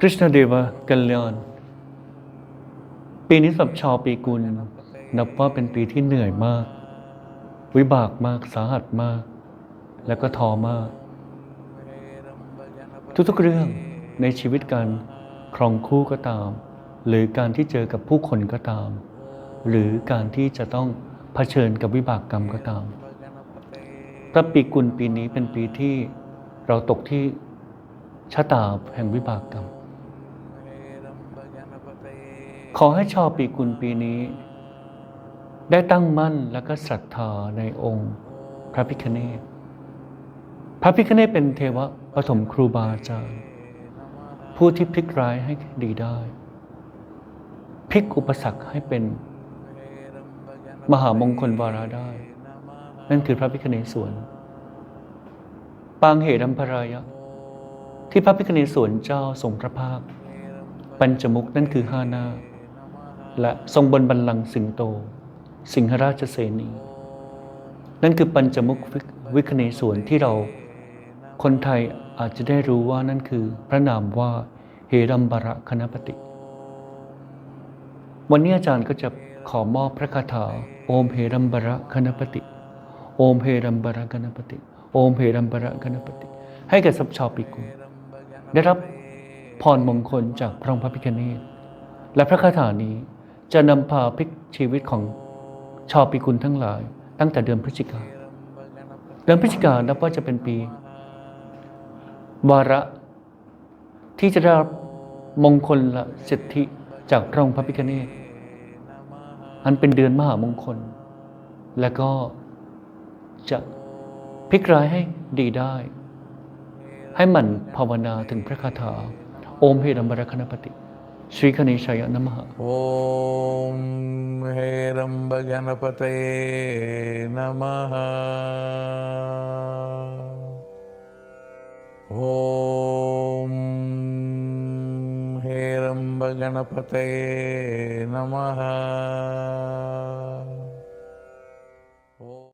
กฤษณเดวกัลยานปีนี้สำหรับชาวปีกุล นับว่าเป็นปีที่เหนื่อยมาก วิบากมากสาหัสมาก แล้วก็ทอมาก ทุกๆเรื่องในชีวิตการครองคู่ก็ตาม หรือการที่เจอกับผู้คนก็ตาม หรือการที่จะต้องเผชิญกับวิบากกรรมก็ตามพระปีกุลปีนี้เป็นปีที่เราตกที่ชะตาแห่งวิบากกรรม ขอให้ชาวปีกุลปีนี้ ได้ตั้งมั่นและก็ศรัทธาในองค์พระพิคเนศพระพิคเนศเป็นเทวะปฐมครูบาอาจารย์ผู้ที่พลิกร้ายให้ดีได้พลิกอุปสรรคให้เป็นมหามงคลวาระได้ นั่นคือพระพิคเนศวน ปางเหรัมพรายะ ที่พระพิคเนศวนเจ้าทรงพระภาค ปัญจมุกนั่นคือห้าหน้า และทรงบนบัลลังก์สิงโต สิงหราชเสนี นั่นคือปัญจมุกวิคเนศวนที่เรา คนไทยอาจจะได้รู้ว่านั่นคือพระนามว่าเฮรัมบระคณปติ วันนี้อาจารย์ก็จะขอมอบพระคาถา โอมเฮรัมบระคณปติ โอมเฮรัมบระคณปติ โอมเฮรัมบระคณปติ ให้แก่สับชาวปีกุลได้รับ พรมงคลจากพระองค์พระพิฆเนศและพระคาถานี้จะนำพาพลิกชีวิตของชาวปีกุลทั้งหลาย ตั้งแต่เดือนพฤศจิกา เดือนพฤศจิกานับว่าจะเป็นปี วาระที่จะได้รับมงคลละสิทธิจากพระองค์พระพิฆเนศอันเป็นเดือนมหามงคล และก็จะพลิกร้ายให้ดีได้ ให้หมันภาวนาถึงพระคาถา ॐ हेरम्बरगणपते श्रीगणेशाय नमः। ॐ हैरम्बगणपतये नमः। ॐ हैरम्बगणपतये नमः।